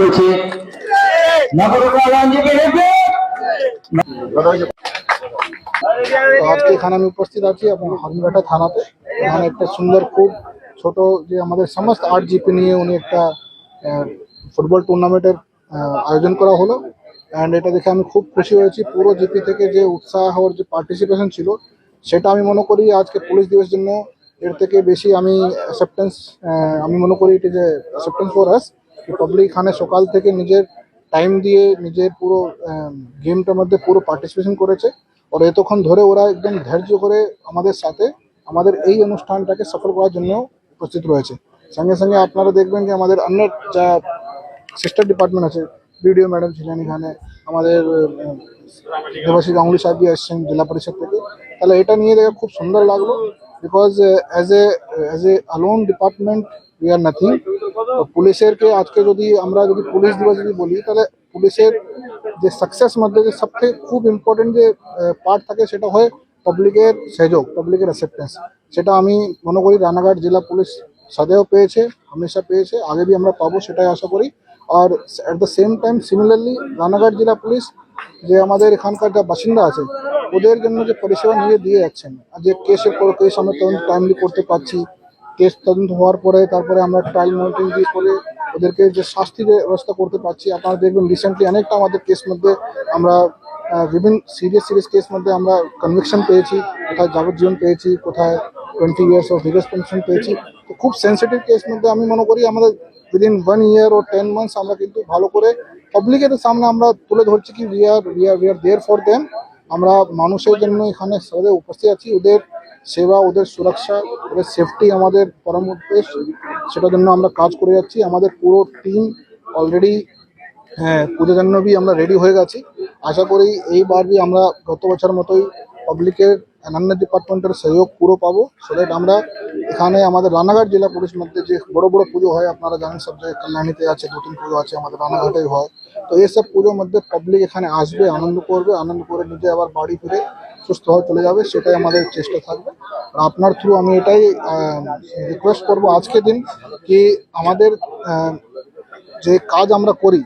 চলছে। আজকে এখানে আমি উপস্থিত আছি আপনার হারুনঘাটা থানাতে। এখানে একটা সুন্দর খুব ছোট যে আমাদের সমস্ত আট জিপি নিয়ে উনি একটা ফুটবল টুর্নামেন্টের আয়োজন করা হলো। অ্যান্ড এটা দেখে আমি খুব খুশি হয়েছি। পুরো জিপি থেকে যে উৎসাহ যে পার্টিসিপেশন ছিল, সেটা আমি মনে করি আজকে পুলিশ দিবসের জন্য এর থেকে বেশি আমি অ্যাকসেপ্টেন্স আমি মনে করি it is a acceptance for us public এখানে সকাল থেকে নিজের টাইম দিয়ে নিজের পুরো গেমটার মধ্যে পুরো পার্টিসিপেশন করেছে। আর এতক্ষণ ধরে ওরা একদম ধৈর্য করে আমাদের সাথে আমাদের এই অনুষ্ঠানটাকে সফল করার জন্য উপস্থিত রয়েছে। সঙ্গে সঙ্গে আপনারা দেখবেন যে আমাদের অন্য যা সিস্টার ডিপার্টমেন্ট আছে বিডিও ম্যাডাম ছিলেন এখানে, আমাদের দেবাশী গাঙ্গুলি সাহেব এসছেন জেলা পরিষদ থেকে। তাহলে এটা নিয়ে দেখে খুব সুন্দর লাগল because as a as a alone department we are nothing পুলিশের কে আজকে যদি আমরা যদি পুলিশ দিবস যদি বলি, তাহলে পুলিশের যে সাকসেস মধ্যে যে সবথেকে খুব ইম্পর্টেন্ট যে পার্ট থাকে সেটা হয় পাবলিকের সহযোগ পাবলিকের অ্যাকসেপ্টেন্স সেটা আমি মনে করি রানাঘাট জেলা পুলিশ সদেও পেয়েছে, হামেশা পেয়েছে, আগে বি আমরা পাবো সেটাই আশা করি। আর at the same time similarly Ranaghat জেলা পুলিশ যে আমাদের এখানকার যা বাসিন্দা আছে, ওদের জন্য যে পরিষেবা নিয়ে দিয়ে যাচ্ছেন, আর যে কেসের কেস আমরা তদন্ত টাইমলি করতে পারছি কেস তদন্ত হওয়ার পরে তারপরে আমরা ট্রায়াল মনিটরিং দিয়ে করে ওদেরকে যে শাস্তির ব্যবস্থা করতে পারছি, আপনারা দেখবেন রিসেন্টলি অনেকটা আমাদের কেস মধ্যে আমরা বিভিন্ন সিরিয়াস সিরিয়াস কেস মধ্যে আমরা কনভিকশন পেয়েছি, কোথায় যাবজ্জীবন পেয়েছি, কোথায় twenty years of rigorous pension পেয়েছি। তো খুব সেন্সিটিভ কেস মধ্যে আমি মনে করি আমাদের উইদিন ওয়ান ইয়ার ও টেন মান্থস আমরা কিন্তু ভালো করে পাবলিকের সামনে আমরা তুলে ধরছি কি we are we are we are there for them আমরা মানুষের জন্য এখানে সবাই উপস্থিত আছি, ওদের সেবা, ওদের সুরক্ষা, ওদের সেফটি আমাদের পরম উদ্দেশ্য সেটার জন্য আমরা কাজ করে যাচ্ছি। আমাদের পুরো টিম অলরেডি হ্যাঁ পুজোর জন্য আমরা রেডি হয়ে গেছি। আশা করি এইবার বি আমরা গত বছর মতোই পাবলিকের অন্যান্য ডিপার্টমেন্টের সহযোগ পুরো পাবো। সো দ্যাট আমরা এখানে আমাদের রানাঘাট জেলা পুলিশ মধ্যে যে বড় বড় পুজো হয়, আপনারা জানেন সব জায়গায় কল্যাণীতে আছে দু তিন পুজো আছে, আমাদের রানাঘাটেই হয়। তো এইসব পুজোর মধ্যে পাবলিক এখানে আসবে, আনন্দ করবে, আনন্দ করে নিজে আবার বাড়ি ফিরে সুস্থ হয়ে চলে যাবে, সেটাই আমাদের চেষ্টা থাকবে। আর আপনার থ্রু আমি এটাই রিকোয়েস্ট করব আজকে দিন কি আমাদের যে কাজ আমরা করি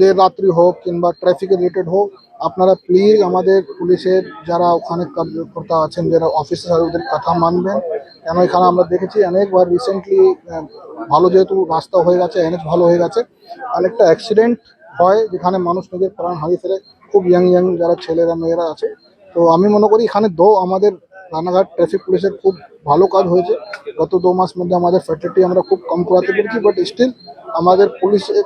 দের রাত্রি হোক কিংবা ট্রাফিক রিলেটেড হোক, আপনারা প্লিজ আমাদের পুলিশের যারা ওখানে কর্মকর্তা আছেন, যারা অফিসার ওদের কথা মানবেন। কেন এখানে আমরা দেখেছি অনেকবার রিসেন্টলি ভালো যেহেতু রাস্তা হয়ে গেছে এনএচ ভালো হয়ে গেছে একটা অ্যাক্সিডেন্ট হয় যেখানে মানুষ নিজের প্রাণ হারিয়ে ফেলে। খুব ইয়াং ইয়াং যারা ছেলেরা, মেয়েরা আছে তো আমি মনে করি এখানে দো আমাদের রানাঘাট ট্রাফিক পুলিশের খুব ভালো কাজ হয়েছে। গত দু মাস মধ্যে আমাদের ফ্যাটালিটি আমরা খুব কম করাতে পেরেছি বাট স্টিল আমাদের পুলিশের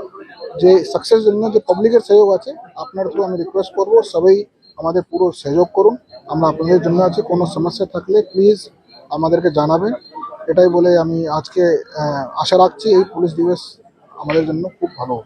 যে সাকসেস জন্য যে পাবলিকের সহযোগ আছে, আপনার থ্রু আমি রিকোয়েস্ট করব, সবাই আমাদের পুরো সহযোগ করুন। আমরা আপনাদের জন্য আছি, কোনো সমস্যা থাকলে প্লিজ আমাদেরকে জানাবেন। এটাই বলে আমি আজকে আশা রাখছি এই পুলিশ দিবস আমাদের জন্য খুব ভালো।